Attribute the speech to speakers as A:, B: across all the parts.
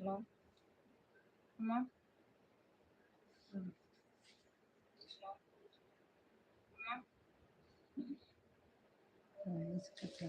A: Hello அம்மா ம். Voice cut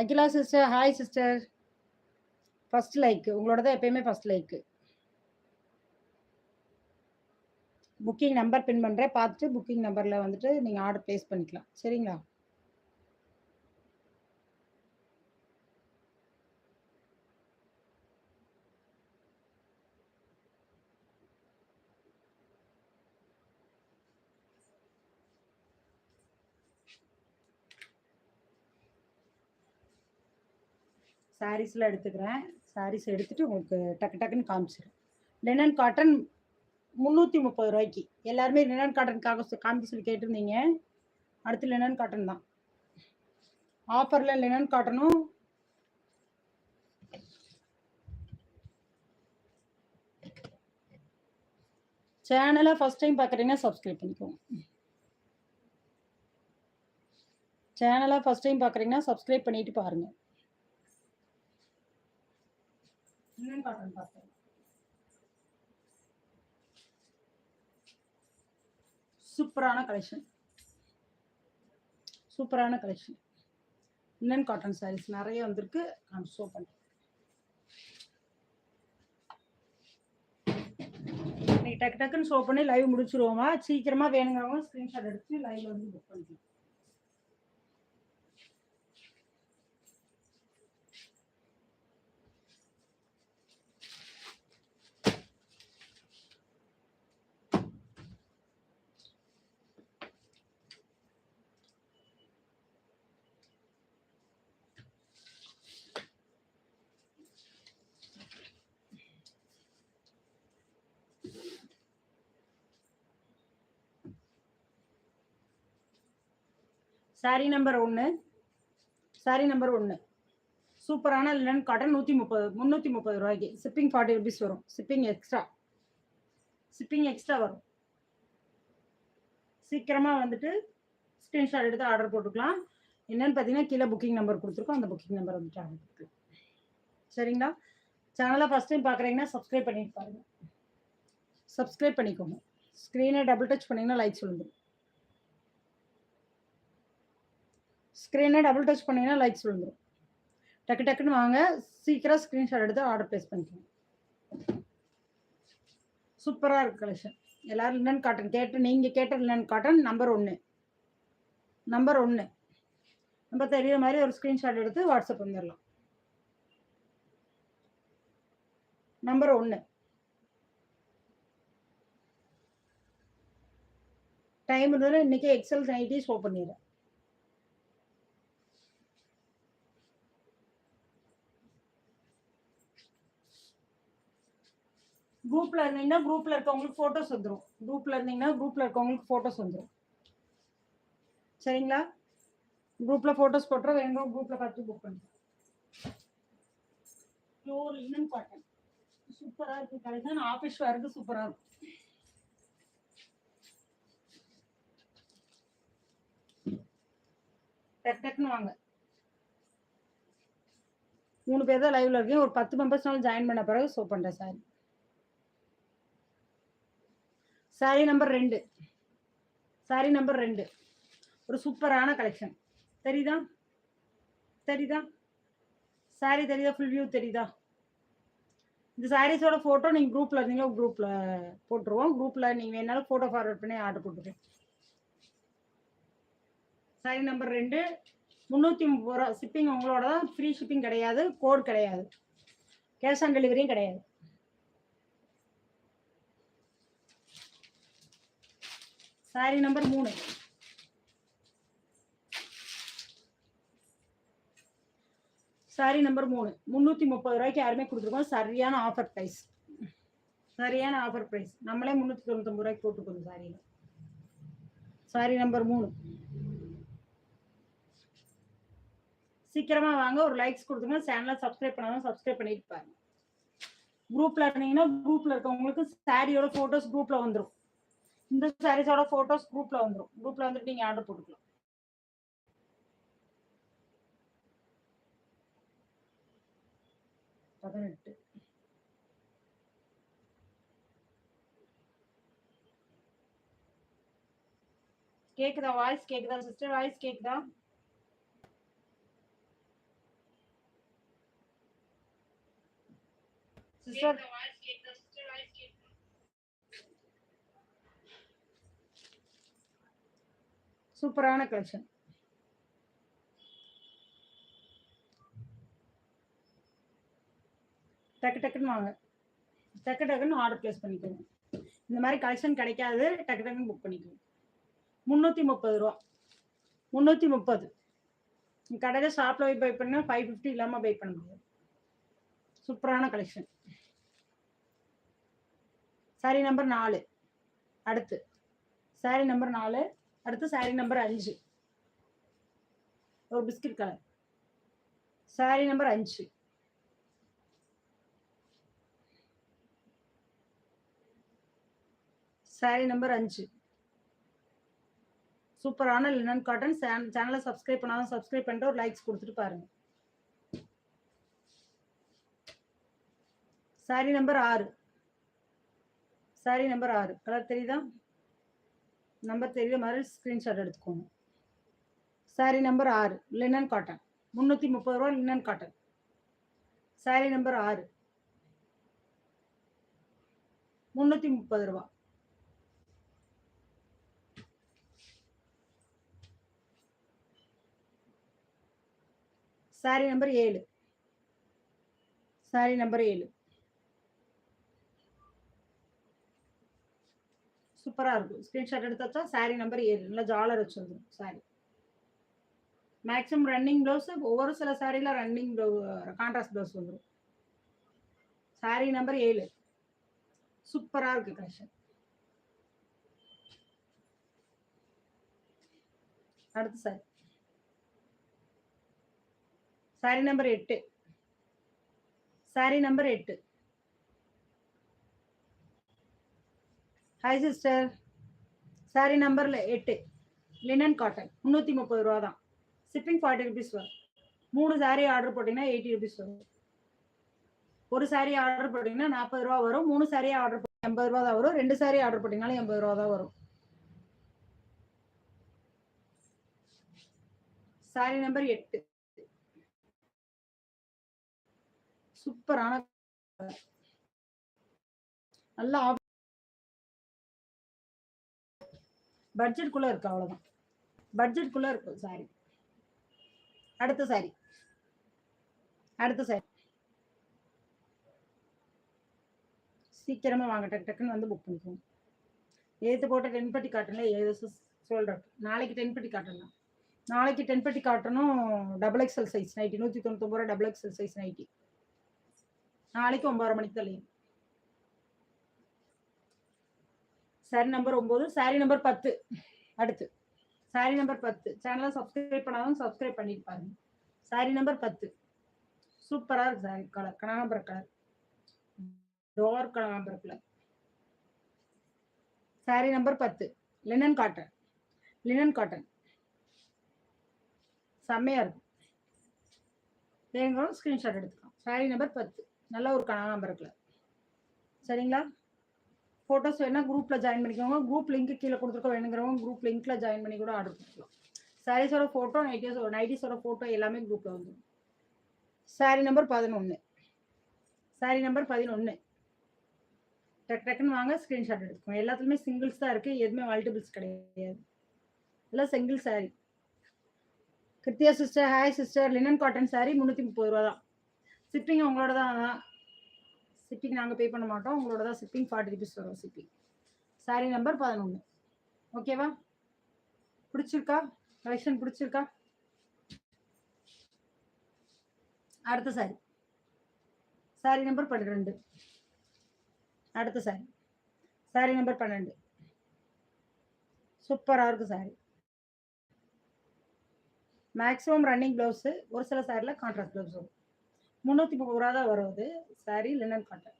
A: Akila sister hi sister first like உங்களோட தான் எப்பயுமே first like booking number pin பண்ணுறேன் பார்த்துட்டு புக்கிங் நம்பரில் வந்துட்டு நீங்கள் ஆர்டர் ப்ளேஸ் பண்ணிக்கலாம். சரிங்களா? சாரீஸ்லாம் எடுத்துக்கிறேன். சாரீஸ் எடுத்துட்டு உங்களுக்கு டக்கு டக்குன்னு காமிச்சிடுறேன் லெனன் காட்டன் முந்நூற்றி முப்பது ரூபாய்க்கு. எல்லாருமே லெனன் காட்டனுக்காக சொ- காமிக்க சொல்லி கேட்டிருந்தீங்க. அடுத்து லெனன் காட்டன் தான். ஆஃபரில் லெனன் காட்டனும் சேனலை ஃபஸ்ட் டைம் பார்க்குறீங்கன்னா சப்ஸ்கிரைப் பண்ணிக்கோங்க. சேனலை ஃபஸ்ட் டைம் பார்க்குறீங்கன்னா சப்ஸ்கிரைப் பண்ணிட்டு பாருங்கள் லினன் காட்டன் பார்த்தேன் சூப்பரான கலெக்ஷன் சூப்பரான கலெக்ஷன் லினன் காட்டன் சாரீஸ் நிறைய வந்திருக்கு. நான் ஷோ பண்ணுறேன் டக்கு டக்குன்னு ஷோ பண்ணி லைவ் முடிச்சிருவோமா? சீக்கிரமா வேணுங்கிறவங்க ஸ்க்ரீன்ஷாட் எடுத்து லைவ்ல வந்து புக் பண்ணிக்கலாம். சாரி நம்பர் ஒன்று சாரி நம்பர் ஒன்று சூப்பரான லினன் காட்டன் நூற்றி முப்பது முந்நூற்றி முப்பது ரூபாய்க்கு. ஷிப்பிங் ஃபார்ட்டி ருபீஸ் வரும். ஷிப்பிங் எக்ஸ்ட்ரா ஷிப்பிங் எக்ஸ்ட்ரா வரும். சீக்கிரமாக வந்துட்டு ஸ்க்ரீன்ஷாட் எடுத்து ஆர்டர் போட்டுக்கலாம். என்னன்னு பார்த்தீங்கன்னா கீழே புக்கிங் நம்பர் கொடுத்துருக்கோம். அந்த புக்கிங் நம்பர் வந்துட்டு ஆர்டர் போட்டுக்கலாம் சரிங்களா? சேனலை ஃபஸ்ட் டைம் பார்க்குறீங்கன்னா சப்ஸ்கிரைப் பண்ணிட்டு பாருங்கள் சப்ஸ்கிரைப் பண்ணிக்கோங்க. ஸ்க்ரீனை டபுள் டச் பண்ணிங்கன்னா லைக் சொல்லுங்க ஸ்க்ரீனை டபுள் டச் பண்ணிங்கன்னா லைக்ஸ் விழுந்துடும் டக்கு டக்குன்னு வாங்க சீக்கிரம் ஸ்க்ரீன்ஷாட் எடுத்து ஆர்டர் ப்ளேஸ் பண்ணிக்கோங்க. சூப்பராக இருக்குது கலெக்ஷன் எல்லோரும் லினன் காட்டன் கேட்டு நீங்கள் கேட்ட லினன் காட்டன் நம்பர் ஒன்று நம்பர் ஒன்று நம்ம தெரியுற மாதிரி ஒரு ஸ்க்ரீன்ஷாட் எடுத்து வாட்ஸ்அப் வந்துடலாம் நம்பர் ஒன்று டைம் இருந்ததுன்னா இன்றைக்கி எக்ஸல் நைட்டி ஷோ பண்ணிடுறேன். குரூப்ல இருந்தீங்கன்னா குரூப்ல இருக்கவங்களுக்கு போட்டோஸ் வந்துடும் குரூப்ல இருந்தீங்கன்னா குரூப்ல இருக்கவங்களுக்கு போட்டோஸ் வந்துடும் சரிங்களா? குரூப்ல போட்டோஸ் போட்டுற வேணும் குரூப்ல பார்த்து புக் பண்ணுங்க பியூர் லினன் காட்டன் சூப்பரா இருக்கு. ஆஃபீஸ் வேருக்கு சூப்பரா இருக்கும். டக்குன்னு வாங்க. மூணு பேர் தான் லைவ்ல இருக்கீங்க. ஒரு பத்து மெம்பர்ஸ்னாலும் ஜாயின் பண்ண பிறகு ஷோ பண்றேன் சாரி. சாரி நம்பர் ரெண்டு. சாரி நம்பர் ரெண்டு. ஒரு சூப்பரான கலெக்ஷன் தெரியுதா? தெரியுதா? சாரி தெரியுதா? ஃபுல் வியூ தெரியுதா? இந்த சாரீஸோட ஃபோட்டோ நீங்கள் குரூப்பில் இருந்தீங்களோ? குரூப்பில் போட்டுருவோம். குரூப்பில் நீங்கள் வேணாலும் ஃபோட்டோ ஃபார்வர்ட் பண்ணி ஆர்டர் போட்டுருக்கேன் சாரி நம்பர் ரெண்டு. முந்நூற்றி முப்பது ரூபா. ஷிப்பிங் உங்களோட தான் ஃப்ரீ ஷிப்பிங் கிடையாது. கோட் கிடையாது. கேஷ் ஆன் டெலிவரியும் கிடையாது. சாரி நம்பர் மூணு சாரி நம்பர் மூணு முந்நூற்றி முப்பது ரூபாய்க்கு யாருமே கொடுத்துருக்கோம். சரியான ஆஃபர் ப்ரைஸ் சரியான ஆஃபர் ப்ரைஸ் நம்மளே முந்நூற்றி தொண்ணூத்தொம்பது ரூபாய்க்கு போட்டுக்கணும் சாரியில் சாரி நம்பர் மூணு சீக்கிரமாக வாங்க. ஒரு லைக்ஸ் கொடுத்துங்க சேனலை சப்ஸ்கிரைப் பண்ணாலும் சப்ஸ்கிரைப் பண்ணிட்டு பாருங்க. குரூப்பில் இருந்தீங்கன்னா குரூப்பில் இருக்கவங்களுக்கு சாரியோட ஃபோட்டோஸ் குரூப்பில் வந்துடும் இந்த சாரீஸோட போட்டோஸ் குரூப்ல வந்துடும் குரூப்ல வந்துட்டு நீங்க ஆர்டர் போட்டுக்கலாம். பதினெட்டு. கேக்குதா வாய்ஸ் கேக்குதா சிஸ்டர் வாய்ஸ் கேக்குதா? சிஸ்டர் சூப்பரான கலெக்ஷன் டக்கு டக்குன்னு வாங்க. டக்கு டக்குன்னு ஆர்டர் ப்ளேஸ் பண்ணிக்கோங்க. இந்த மாதிரி கலெக்ஷன் கிடைக்காது டக்கு டக்குன்னு புக் பண்ணிக்கோங்க. முந்நூற்றி முப்பது ரூபா. முந்நூற்றி முப்பது. கடையில் ஷாப்பில் போய் பை பண்ணால் ஃபைவ் ஃபிஃப்டி இல்லாமல் பை பண்ண முடியாது. சூப்பரான கலெக்ஷன் சாரி நம்பர் நாலு. அடுத்து. சாரி நம்பர் நாலு. அடுத்து சாரி நம்பர் அஞ்சு. ஒரு பிஸ்கட் கலர் சாரி நம்பர் அஞ்சு. சாரி நம்பர் அஞ்சு. சூப்பரான லினன் காட்டன் சேனலை சப்ஸ்கிரைப் பண்ணாலும் சப்ஸ்கிரைப் பண்ணிட்டு ஒரு லைக்ஸ் கொடுத்துட்டு பாருங்க. சாரி நம்பர் ஆறு. சாரி நம்பர் ஆறு. கலர் தெரியுதா? நம்பர் தெரியுத மாதிரி ஸ்க்ரீன்ஷாட் எடுத்துக்கோங்க. சாரீ நம்பர் ஆறு லினன் காட்டன் முந்நூற்றி முப்பது ரூபா லினன் காட்டன் சாரீ நம்பர் ஆறு. முந்நூற்றி முப்பது ரூபா. சாரி நம்பர் ஏழு. சாரி நம்பர் ஏழு. சூப்பராக இருக்கும். ஸ்க்ரீன்ஷாட் எடுத்தாச்சா? சாரி நம்பர் ஏழு. நல்லா ஜாலர் வச்சுருந்துடும் சாரி மேக்ஸிமம் ரன்னிங் ப்ளவுஸ் ஒவ்வொரு சில சாரியில் ரன்னிங் கான்ட்ராஸ்ட் ப்ளவுஸ் வந்துடும் சாரி நம்பர் ஏழு. சூப்பராக இருக்கு கலெக்ஷன் அடுத்து சாரி சாரி நம்பர் எட்டு. சாரி நம்பர் எட்டு. ஹாய் சிஸ்டர் சாரி நம்பரில் எட்டு. லினன் காட்டன் முந்நூற்றி முப்பது ரூபா தான் ஷிப்பிங் ஃபார்ட்டி ருபீஸ் வரும். மூணு சாரி ஆர்டர் போட்டிங்கன்னா எயிட்டி ருபீஸ் வரும். ஒரு சாரி ஆர்டர் போட்டிங்கன்னா நாற்பது ரூபா வரும். மூணு சாரீ ஆர்டர் போட்டி எண்பது ரூபா தான் வரும். ரெண்டு சாரி ஆர்டர் போட்டிங்கனாலும் எண்பது ரூபா தான் வரும். சாரி நம்பர் எட்டு. சூப்பரான நல்லா பட்ஜெட் குள்ள இருக்கு அவ்வளவுதான். பட்ஜெட் குள்ள இருக்கும் சாரி அடுத்த சாரி அடுத்த சாரி சீக்கிரமா வாங்க டக்கு டக்குன்னு வந்து புக் பண்ணிக்கோங்க. ஏற்று போட்ட டென் பட்டி காட்டல ஏது சொல்றேன் நாளைக்கு டென் பட்டி காட்டலாம் நாளைக்கு டென் பட்டி காட்டணும் டபுள் எக்ஸல் சைஸ் நைட்டி நூற்றி தொண்ணூத்தொம்பது ரூபா டபுள் எக்ஸல் சைஸ் நைட்டி நாளைக்கு ஒன்பதரை மணிக்கு தான் சாரி நம்பர் ஒம்பது சாரி நம்பர் பத்து. அடுத்து சாரி நம்பர் பத்து. சேனலை சப்ஸ்கிரைப் பண்ணாலும் சப்ஸ்கிரைப் பண்ணிட்டு பாருங்க. சாரி நம்பர் பத்து. சூப்பராக இருக்கு சாரி கலர் கனகாம்பர கலர் டோர் கனகாம்பர கலர் சாரி நம்பர் பத்து. லினன் காட்டன் லினன் காட்டன் செம்மையாக இருக்கும். வேணுங்களும் ஸ்க்ரீன்ஷாட் எடுத்துக்கலாம். சாரி நம்பர் பத்து. நல்ல ஒரு கனகாம்பர கலர் சரிங்களா? ஃபோட்டோஸ் வேணால் குரூப்பில் ஜாயின் பண்ணிக்கோங்க. குரூப் லிங்க் கீழே கொடுத்துருக்க வேணுங்கிறவங்க குரூப் லிங்க்கில் ஜாயின் பண்ணி கூட ஆர்டர் பண்ணிக்கலாம். சாரீஸோட ஃபோட்டோ நைட்டிஸோட நைட்டிஸோட ஃபோட்டோ எல்லாமே குரூப்பில் வந்துடும் சாரி நம்பர் பதினொன்று சாரி நம்பர் பதினொன்று டக் டக்குன்னு வாங்க ஸ்க்ரீன்ஷாட் எடுத்துக்கோங்க. எல்லாத்துலேயுமே சிங்கிள்ஸ் தான் இருக்குது எதுவுமே மல்டிபிள்ஸ் கிடையாது. எல்லாம் single sari Krithiya sister hi sister linen cotton sari முந்நூற்றி முப்பது ரூபா தான் ஷிப்பிங் உங்களோட தான் ஷிப்பிங் நாங்கள் பே பண்ண மாட்டோம். உங்களோட தான் ஷிப்பிங் ஃபார்ட்டி ருபீஸ் வரும் ஷிப்பிங் சாரி நம்பர் பதினொன்று ஓகேவா பிடிச்சிருக்கா? கலெக்ஷன் பிடிச்சிருக்கா? அடுத்த சாரி சாரி நம்பர் பன்னிரெண்டு. அடுத்த சாரி சாரி நம்பர் பன்னெண்டு சூப்பராக இருக்கு சாரி மேக்ஸிமம் ரன்னிங் ப்ளவுஸு ஒரு சில சாரியில் கான்ட்ராஸ்ட் ப்ளவுஸ் வரும். முந்நூற்றி முப்பது ரூபா தான் வருது சாரி லினன் காட்டன்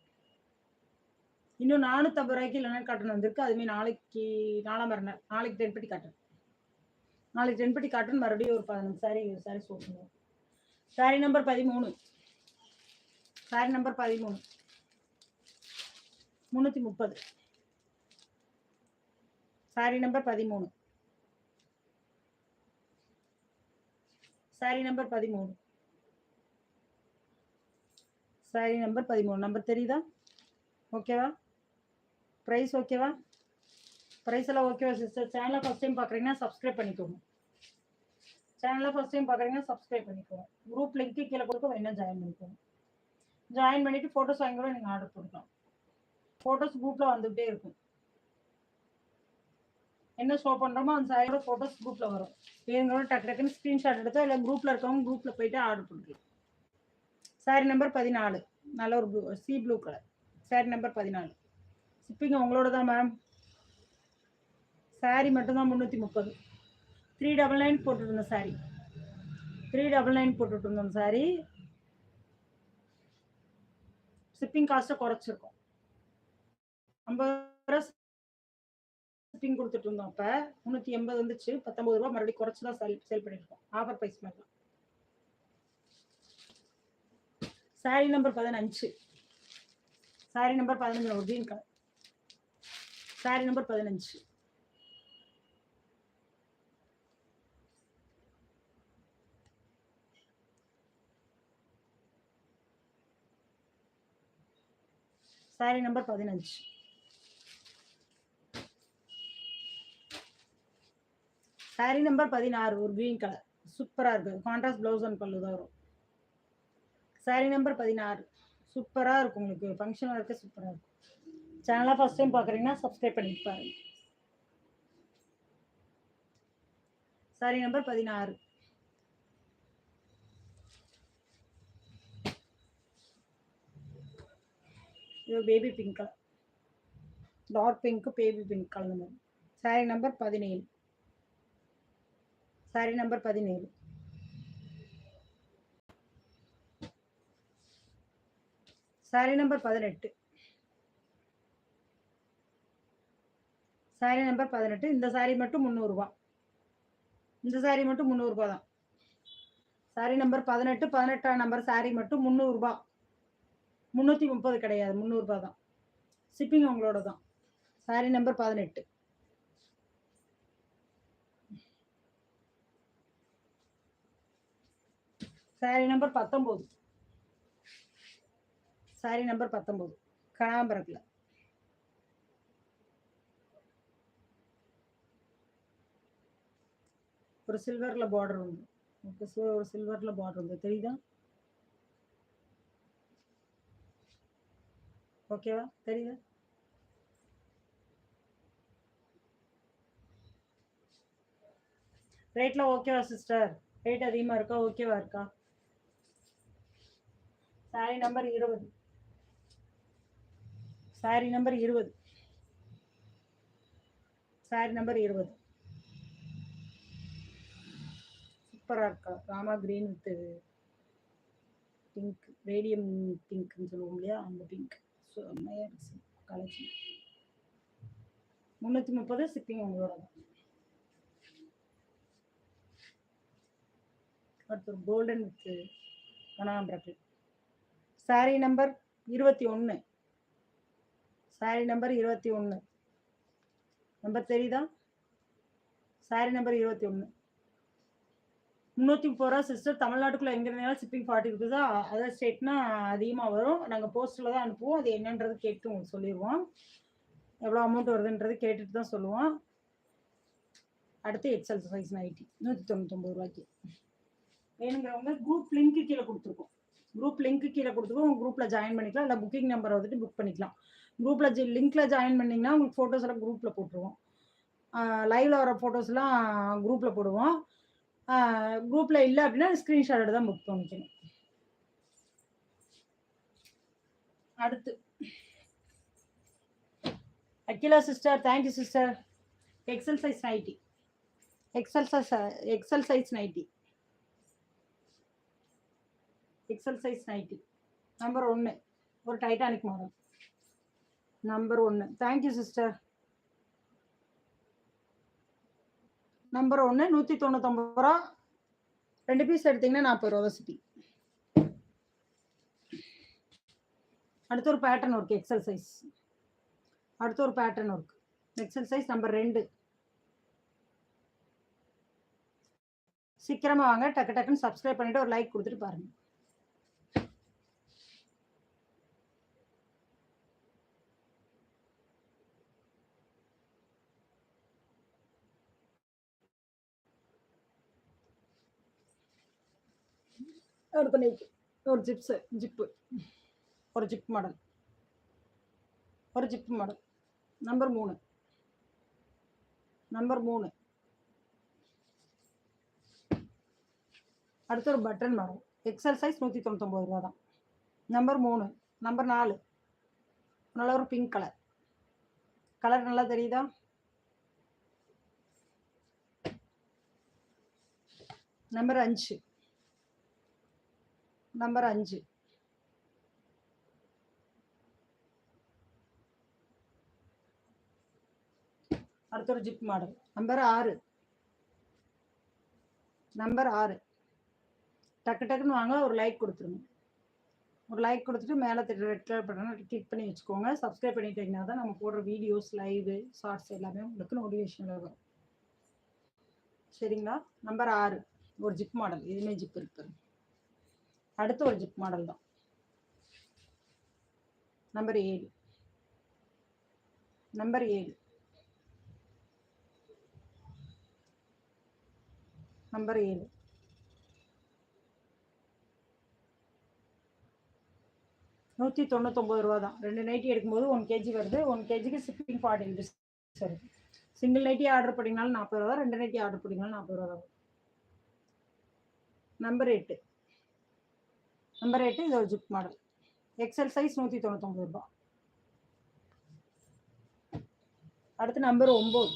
A: இன்னும் நானூற்றம்பது ரூபாய்க்கு லினன் காட்டன் வந்திருக்கு. அதுமே நாளைக்கு நாலாம் மறுநாள் நாளைக்கு தென்பட்டி காட்டன் நாளைக்கு தென்பட்டி காட்டன் மறுபடியும் ஒரு பதினஞ்சு சாரி சாரி சொல்லுவோம் சாரி நம்பர் பதிமூணு. சாரி நம்பர் பதிமூணு. முந்நூற்றி முப்பது. சாரி நம்பர் பதிமூணு. சாரி நம்பர் பதிமூணு. சாரி நம்பர் பதிமூணு. நம்பர் தெரியுதா? ஓகேவா ப்ரைஸ் ஓகேவா ப்ரைஸ் எல்லாம் ஓகேவா சிஸ்டர் சேனலை ஃபஸ்ட் டைம் பார்க்குறீங்கன்னா சப்ஸ்கிரைப் பண்ணிக்கோங்க. சேனலை ஃபஸ்ட் டைம் பார்க்குறீங்கன்னா சப்ஸ்கிரைப் பண்ணிக்கோங்க. குரூப் லிங்க்கு கீழே கொடுக்க வேணா ஜாயின் பண்ணிக்கோங்க. ஜாயின் பண்ணிவிட்டு ஃபோட்டோஸ் வாங்கி கூட நீங்கள் ஆர்டர் கொடுக்கலாம் ஃபோட்டோஸ் குரூப்பில் வந்துகிட்டே இருக்கும். என்ன ஷோ பண்ணுறோமோ அந்த சாரியோட ஃபோட்டோஸ் குரூப்பில் வரும். வேணுங்களோட டக்கு டக்குன்னு ஸ்க்ரீன்ஷாட் எடுத்தோம் இல்லை குரூப்பில் இருக்கவங்க குரூப்பில் போயிட்டு ஆர்டர் பண்ணிக்கலாம் சாரி நம்பர் பதினாலு. நல்ல ஒரு blue sea blue colour sari number பதினாலு. சிப்பிங்க உங்களோட தான் மேம் சாரி மட்டும்தான் முந்நூற்றி முப்பது. த்ரீ டபுள் நைன் போட்டுருந்தோம் சாரி த்ரீ டபுள் நைன் போட்டுட்டு இருந்தோம் சாரி ஷிப்பிங் காஸ்ட்டை குறைச்சிருக்கோம். ஐம்பது ரூபா ஷிப்பிங் கொடுத்துட்டு இருந்தோம் அப்போ. முந்நூற்றி எண்பது வந்துச்சு. பத்தொம்பது ரூபா மறுபடியும் குறைச்சி தான் செல் செல் பண்ணியிருக்கோம் ஆஃபர் ப்ரைஸ் மாதிரி சாரி நம்பர் பதினஞ்சு. சாரி நம்பர் பதினஞ்சு ஒரு கிரீன் கலர் சாரி நம்பர் பதினஞ்சு. சாரி நம்பர் பதினஞ்சு. சாரி நம்பர் பதினாறு ஒரு கிரீன் கலர் சூப்பராக இருக்குது கான்ட்ராஸ்ட் ப்ளவுஸ் அண்ட் பல்லு தான் வரும். சாரி நம்பர் பதினாறு. சூப்பராக இருக்கும் உங்களுக்கு. ஃபங்க்ஷன் இருக்க சூப்பராக இருக்கும். சேனலாக ஃபஸ்ட் டைம் பார்க்குறீங்கன்னா சப்ஸ்கிரைப் பண்ணிட்டு பாருங்க. சாரி நம்பர் பதினாறு. இது baby pink colour. Dark pink baby pink கலந்த மாதிரி. சாரி நம்பர் பதினேழு. சாரி நம்பர் பதினேழு. சாரி நம்பர் பதினெட்டு. சாரி நம்பர் பதினெட்டு. இந்த சாரி மட்டும் முந்நூறுரூவா இந்த சாரி மட்டும் முந்நூறுரூபா தான். சாரி நம்பர் பதினெட்டு பதினெட்டாம் நம்பர் சாரி மட்டும் முந்நூறுரூபா முந்நூற்றி முப்பது கிடையாது முந்நூறுரூபா தான். ஷிப்பிங் உங்களோட தான். சாரி நம்பர் பதினெட்டு. சாரி நம்பர் பத்தொம்போது. சாரி நம்பர் பத்தொம்போது கனாம்பரத்தில் ஒரு சில்வரில் பார்டர் உண்டு. ஓகே ஸோ ஒரு சில்வரில் பார்டர் உண்டு. தெரியுதா? ஓகேவா தெரியுதா? ரேட்லாம் ஓகேவா சிஸ்டர் ரேட் அதிகமாக இருக்கா? ஓகேவா இருக்கா? சாரி நம்பர் இருபது. சாரி நம்பர் இருபது. சாரி நம்பர் இருபது. சூப்பராக இருக்கா? Rama green with pink radium பிங்க்னு சொல்லுவோம் இல்லையா? அந்த பிங்க் செம்மையா இருக்கு. கலெக்ஷன் முந்நூற்றி முப்பது சிப்பிங் உங்களோட. தான் அடுத்து கோல்டன் வித் கனகாம்பரத்தில் சாரி நம்பர் இருபத்தி ஒன்று சாரி நம்பர் இருபத்தி ஒன்று நம்பர் தெரியுதா? சாரி நம்பர் இருபத்தி ஒன்று முந்நூற்றி முப்பது ரூபா சிஸ்டர் தமிழ்நாட்டுக்குள்ளே எங்கே இருந்தாலும் ஷிப்பிங் ஃபார்ட்டி ருபீஸா அதர் ஸ்டேட்னா அதிகமாக வரும். நாங்கள் போஸ்ட்டில் தான் அனுப்புவோம். அது என்னன்றது கேட்டு உங்களுக்கு சொல்லிடுவோம். எவ்வளோ அமௌண்ட் வருதுன்றது கேட்டுட்டு தான் சொல்லுவோம். அடுத்து எக்ஸல் சைஸ் நைட்டி நூற்றி தொண்ணூத்தொம்பது ரூபாய்க்கு. வேணுங்கிறவங்க குரூப் லிங்க்கு கீழே கொடுத்துருக்கோம். குரூப் லிங்க்கு கீழே கொடுத்துருக்கோம். உங்கள் குரூப்பில் ஜாயின் பண்ணிக்கலாம். இல்லை புக்கிங் நம்பரை வந்துட்டு புக் பண்ணிக்கலாம். குரூப்பில் ஜி லிங்க்கில் ஜாயின் பண்ணிங்கன்னா உங்களுக்கு ஃபோட்டோஸ் எல்லாம் குரூப்பில் போட்டுருவோம். லைவ்ல வர ஃபோட்டோஸ்லாம் குரூப்பில் போடுவோம். குரூப்பில் இல்லை அப்படின்னா ஸ்க்ரீன்ஷாட் எடுத்து தான் புக் பண்ணிக்கணும். அடுத்து. Akila sister thank you sister XL size nighty XL size XL size nighty XL size nighty number ஒன்று ஒரு டைட்டானிக் மாடல் நம்பர் ஒன்று தேங்க்யூ சிஸ்டர் நம்பர் ஒன்று நூற்றி தொண்ணூத்தொம்பது ரூபா. ரெண்டு பீஸ் எடுத்தீங்கன்னா நாற்பது ரூபா சிட்டி அடுத்து ஒரு பேட்டர்ன் ஒர்க் எக்ஸல் சைஸ் அடுத்து ஒரு pattern work XL size number ரெண்டு. சீக்கிரமாக வாங்க. டக்கு டக்குன்னு சப்ஸ்கிரைப் பண்ணிவிட்டு ஒரு லைக் கொடுத்துட்டு பாருங்கள் அடுத்த நைட்டு ஒரு ஜிப்ஸு ஜிப்பு ஒரு ஜிப் மாடல் ஒரு ஜிப் மாடல் நம்பர் மூணு நம்பர் மூணு அடுத்து ஒரு பட்டன் மாடல் எக்ஸல் சைஸ் நூற்றி தொண்ணூத்தொம்பது ரூபா தான் நம்பர் மூணு நம்பர் நாலு நல்ல ஒரு பிங்க் கலர் கலர் நல்லா தெரியுதா நம்பர் அஞ்சு நம்பர் அஞ்சு. அடுத்த ஒரு ஜிப் மாடல். நம்பர் ஆறு. நம்பர் ஆறு. டக்கு டக்குன்னு வாங்க ஒரு லைக் கொடுத்துருங்க. ஒரு லைக் கொடுத்துட்டு மேலே ரெட் கலர் பட்டனை கிளிக் பண்ணி வச்சுக்கோங்க. சப்ஸ்கிரைப் பண்ணிட்டீங்கன்னா தான் நம்ம போடுற வீடியோஸ் லைவு ஷார்ட்ஸ் எல்லாமே உங்களுக்கு நோட்டிஃபிகேஷன் வரும். சரிங்களா? நம்பர் ஆறு. ஒரு ஜிப் மாடல். இதுவுமே ஜிப் இருக்குது அடுத்து ஒரு ஜிப் மாடல் தான். நம்பர் ஏழு. நம்பர் ஏழு. நம்பர் ஏழு. நூற்றி தொண்ணூத்தொம்பது ரூபா தான். ரெண்டு நைட்டி எடுக்கும்போது ஒன் கேஜி வருது. ஒன் கேஜிக்கு ஷிப்பிங் ஃபார்ட்டி ருபீஸ் வருது. சிங்கிள் நைட்டி ஆர்டர் பண்ணிங்கனாலும் நாற்பது ரூபா ரெண்டு நைட்டி ஆர்டர் பண்ணிங்கனாலும் நாற்பது ரூபா தான். நம்பர் எட்டு. நம்பர் எட்டு இது ஒரு ஜிப் மாடல் எக்ஸல் சைஸ் நூற்றி தொண்ணூத்தொம்பது ரூபா. அடுத்து நம்பர் ஒம்பது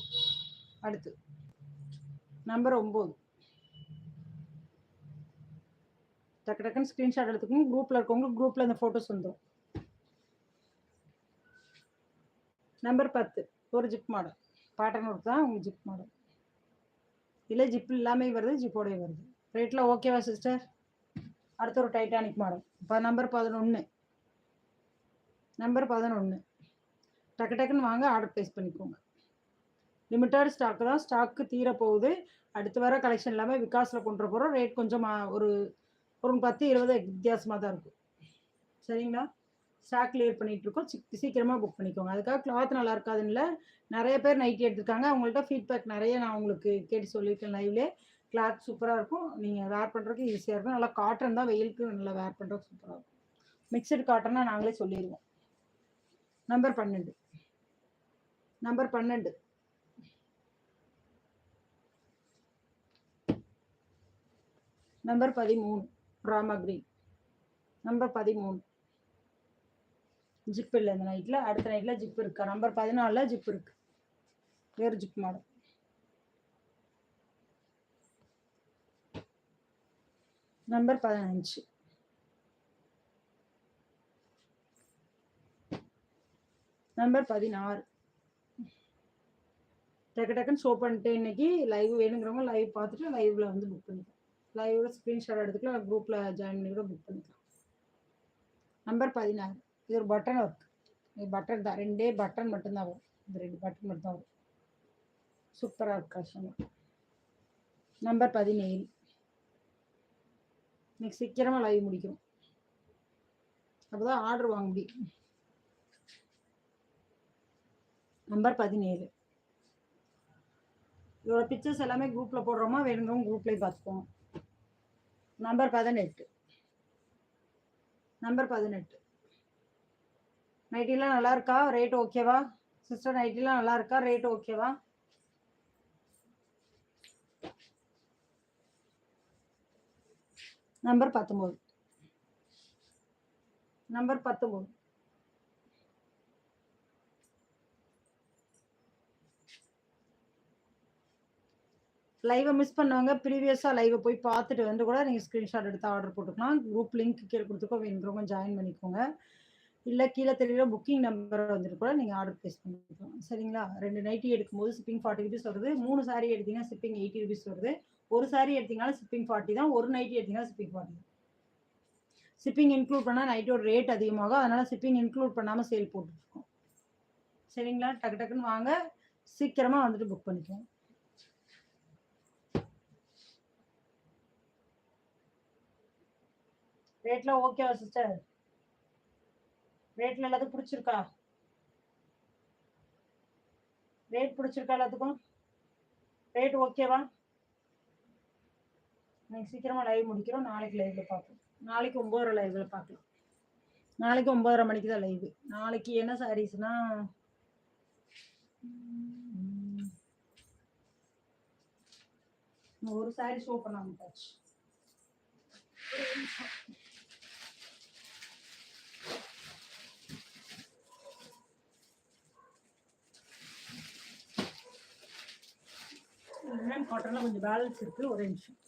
A: அடுத்து நம்பர் ஒம்பது டக்கு டக்குன்னு ஸ்க்ரீன்ஷாட் எடுத்துக்கோங்க. குரூப்பில் இருக்கவங்களுக்கு குரூப்பில் இந்த ஃபோட்டோஸ் வந்துடும் நம்பர் பத்து. ஒரு ஜிப் மாடல் பேட்டர்ன் ஒர்க் தான் உங்கள் ஜிப் மாடல் இல்லை ஜிப் இல்லாமல் வருது ஜிப்போடய வருது. ரேட்டில் ஓகேவா சிஸ்டர் அடுத்து ஒரு டைட்டானிக் மாடல். இப்போ நம்பர் பதினொன்று நம்பர் பதினொன்று டக்கு டக்குன்னு வாங்க ஆர்டர் ப்ளேஸ் பண்ணிக்கோங்க. லிமிட்டட் ஸ்டாக்கு தான். ஸ்டாக்கு தீரப்போகுது. அடுத்து வர கலெக்ஷன் எல்லாமே விகாஸில் கொண்டு போகிறோம் ரேட் கொஞ்சம் ஒரு ஒரு பத்து இருபது வித்தியாசமாக தான் இருக்கும். சரிங்களா? ஸ்டாக் கிளியர் பண்ணிகிட்டு இருக்கோம். சீக்கிரமாக புக் பண்ணிக்கோங்க. அதுக்காக கிளாத் நல்லா இருக்காதுன்னு நிறைய பேர் நைட்டி எடுத்திருக்காங்க. அவங்கள்ட்ட ஃபீட்பேக் நிறைய நான் உங்களுக்கு கேட்டு சொல்லியிருக்கேன் லைவ்லேயே கிளாத் சூப்பராக இருக்கும். நீங்கள் வேர் பண்ணுறதுக்கு ஈஸியாக இருக்கும். நல்லா காட்டன் தான் வெயிலுக்கு நல்லா வேர் பண்ணுறதுக்கு சூப்பராக இருக்கும். மிக்சடு காட்டன்னா நாங்களே சொல்லிடுவோம் நம்பர் பன்னெண்டு. நம்பர் பன்னெண்டு. நம்பர் பதிமூணு. ராமா கிரீன் நம்பர் பதிமூணு. ஜிப் இல்லை இந்த நைட்டில் அடுத்த நைட்டில் ஜிப் இருக்குது நம்பர் பதினாலில் ஜிப் இருக்கு. வேறு ஜிப் மாடல் நம்பர் பதினஞ்சு. நம்பர் பதினாறு. டக்கு டக்குன்னு ஷோ பண்ணிட்டு இன்னைக்கு லைவ் வேணுங்கிறவங்க லைவ் பார்த்துட்டு லைவ்ல வந்து புக் பண்ணிக்கலாம். லைவ்ல ஸ்க்ரீன்ஷாட் எடுத்துக்கலாம் குரூப்ல ஜாயின் பண்ணி கூட புக் பண்ணிக்கலாம். நம்பர் பதினாறு. இது ஒரு பட்டன் ஒர்க் இது பட்டன் தான். ரெண்டே பட்டன் மட்டும்தான் வரும். இந்த ரெண்டு பட்டன் மட்டும்தான் வரும். சூப்பராக இருக்கு கஷ்டம். நம்பர் பதினேழு. இன்னைக்கு சீக்கிரமாக லைவ் முடிக்கும் அப்போதான் ஆர்டர் வாங்க முடியும். நம்பர் பதினேழு. இதோட பிக்சர்ஸ் எல்லாமே குரூப்பில் போடுறோமா வேணுங்கிறவங்க குரூப்லேயே பார்த்துக்கோங்க. நம்பர் பதினெட்டு. நம்பர் பதினெட்டு. நைட்டிலாம் நல்லா இருக்கா? ரேட் ஓகேவா சிஸ்டர் நைட்டிலாம் நல்லா இருக்கா? ரேட் ஓகேவா நம்பர் பத்தொம்போது. நம்பர் பத்தொம்போது. லைவை மிஸ் பண்ணவங்க ப்ரீவியஸாக லைவை போய் பார்த்துட்டு வந்து கூட நீங்கள் ஸ்க்ரீன்ஷாட் எடுத்து ஆர்டர் போட்டுக்கலாம். குரூப் லிங்க் கீழே கொடுத்துக்கோ வேணுங்கிறவங்க ஜாயின் பண்ணிக்கோங்க. இல்லை கீழே தெரியுற புக்கிங் நம்பர் வந்துட்டு கூட நீங்கள் ஆர்டர் ப்ளேஸ் பண்ணிக்கலாம். சரிங்களா? ரெண்டு நைட்டி எடுக்கும்போது ஷிப்பிங் ஃபார்ட்டி ருபீஸ் வருது. மூணு சாரி எடுத்தீங்கன்னா ஷிப்பிங் எயிட்டி ருபீஸ் வருது. ஒரு சாரி எடுத்தீங்கனாலும் ஷிப்பிங் ஃபார்ட்டி தான் ஒரு நைட்டி எடுத்தீங்கன்னா ஷிப்பிங் ஃபார்ட்டி தான். ஷிப்பிங் இன்க்ளூட் பண்ணால் நைட்டோட ரேட் அதிகமாகும் அதனால் ஷிப்பிங் இன்க்ளூட் பண்ணாமல் சேல் போட்டுருக்கோம். சரிங்களா? டக்கு டக்குன்னு வாங்க சீக்கிரமாக வந்துட்டு புக் பண்ணிக்கோங்க ரேட்லாம் ஓகேவா சிஸ்டர் ரேட்ல எல்லாத்துக்கும் பிடிச்சிருக்கா? ரேட் பிடிச்சிருக்கா எல்லாத்துக்கும்? ரேட் ஓகேவா இன்னைக்கு சீக்கிரமா லைவ் முடிக்கிறோம். நாளைக்கு லைவ்ல பார்ப்போம். நாளைக்கு ஒம்போதரை லைவ்ல பார்க்கலாம். நாளைக்கு ஒன்பதரை மணிக்கு தான் லைவ் நாளைக்கு என்ன சாரீஸ்னா ஒரு சாரி ஷோ பண்ணாமட்டாச்சு காட்டன்ல கொஞ்சம் பேலன்ஸ் இருக்கு ஒரு நிமிஷம்.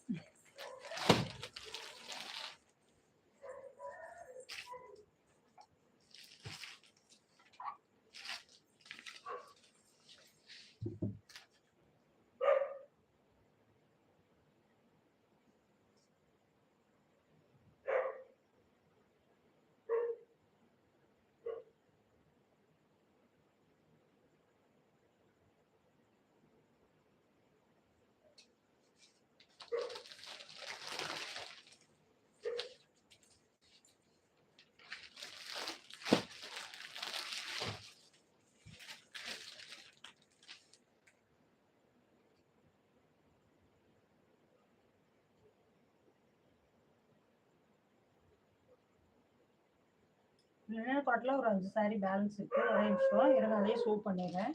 A: லினன் காட்டில் ஒரு அஞ்சு சாரி பேலன்ஸ் இருக்குது ஒரே நிமிஷம். இருங்க அதையே ஷோ பண்ணிடுறேன்.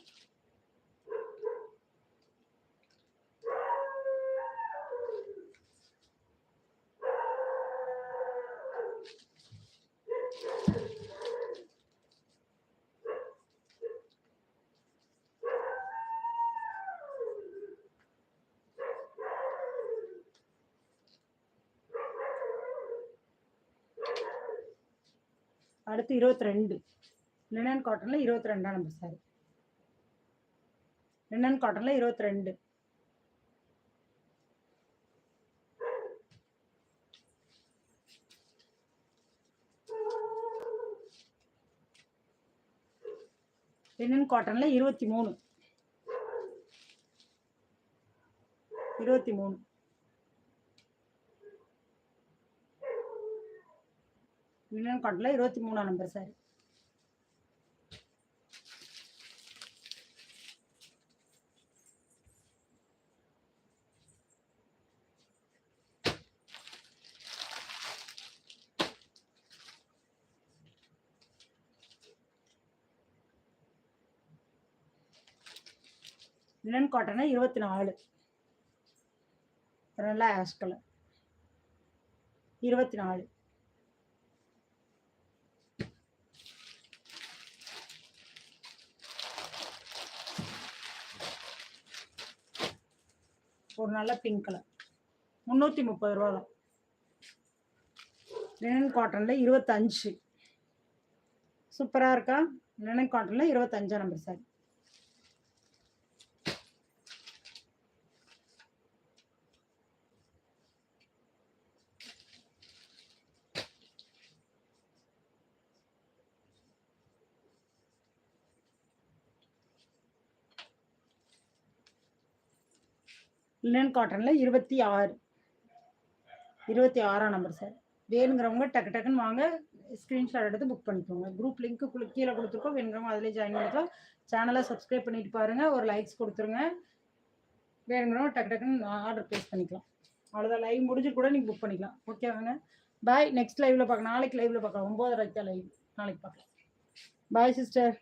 A: அடுத்து இருபத்தி ரெண்டு லினன் காட்டன்ல இருபத்தி ரெண்டாம் நம்பர் சாரி லினன் காட்டன்ல இருபத்தி ரெண்டு லினன் காட்டன்ல இருபத்தி மூணு இருபத்தி மூணு யூனியன் காட்டனில் இருபத்தி மூணாம் நம்பர் சார் லினன் காட்டனா இருபத்தி நாலு. நல்லா ஆஷ் கலர் இருபத்தி நாலு. ஒரு நல்ல பிங்க் கலர் முந்நூற்றி முப்பது ரூபா தான் லினன் காட்டனில் இருபத்தஞ்சு. சூப்பராக இருக்கா? லினன் காட்டனில் இருபத்தஞ்சா நம்பர் சாரி லினன் காட்டனில் இருபத்தி ஆறு. இருபத்தி ஆறாம் நம்பர் சார் வேணுங்கிறவங்க டக்கு டக்குன்னு வாங்க ஸ்க்ரீன்ஷாட் எடுத்து புக் பண்ணிக்கோங்க. குரூப் லிங்க்கு கீழே கொடுத்துருக்கோம். வேணுங்கிறவங்க அதிலே ஜாயின் பண்ணிக்கலாம். சேனலை சப்ஸ்கிரைப் பண்ணிட்டு பாருங்கள் ஒரு லைக்ஸ் கொடுத்துருங்க. வேணுங்கிறவங்க டக்கு டக்குன்னு ஆர்டர் ப்ளேஸ் பண்ணிக்கலாம். அவ்வளோதான் லைவ் முடிஞ்சு கூட நீங்கள் புக் பண்ணிக்கலாம். ஓகேவாங்க பாய் நெக்ஸ்ட் லைவில் பார்க்கலாம் நாளைக்கு லைவில் பார்க்கலாம். ஒம்போதரைக்கு லைவ் நாளைக்கு பார்க்கலாம். Bye sister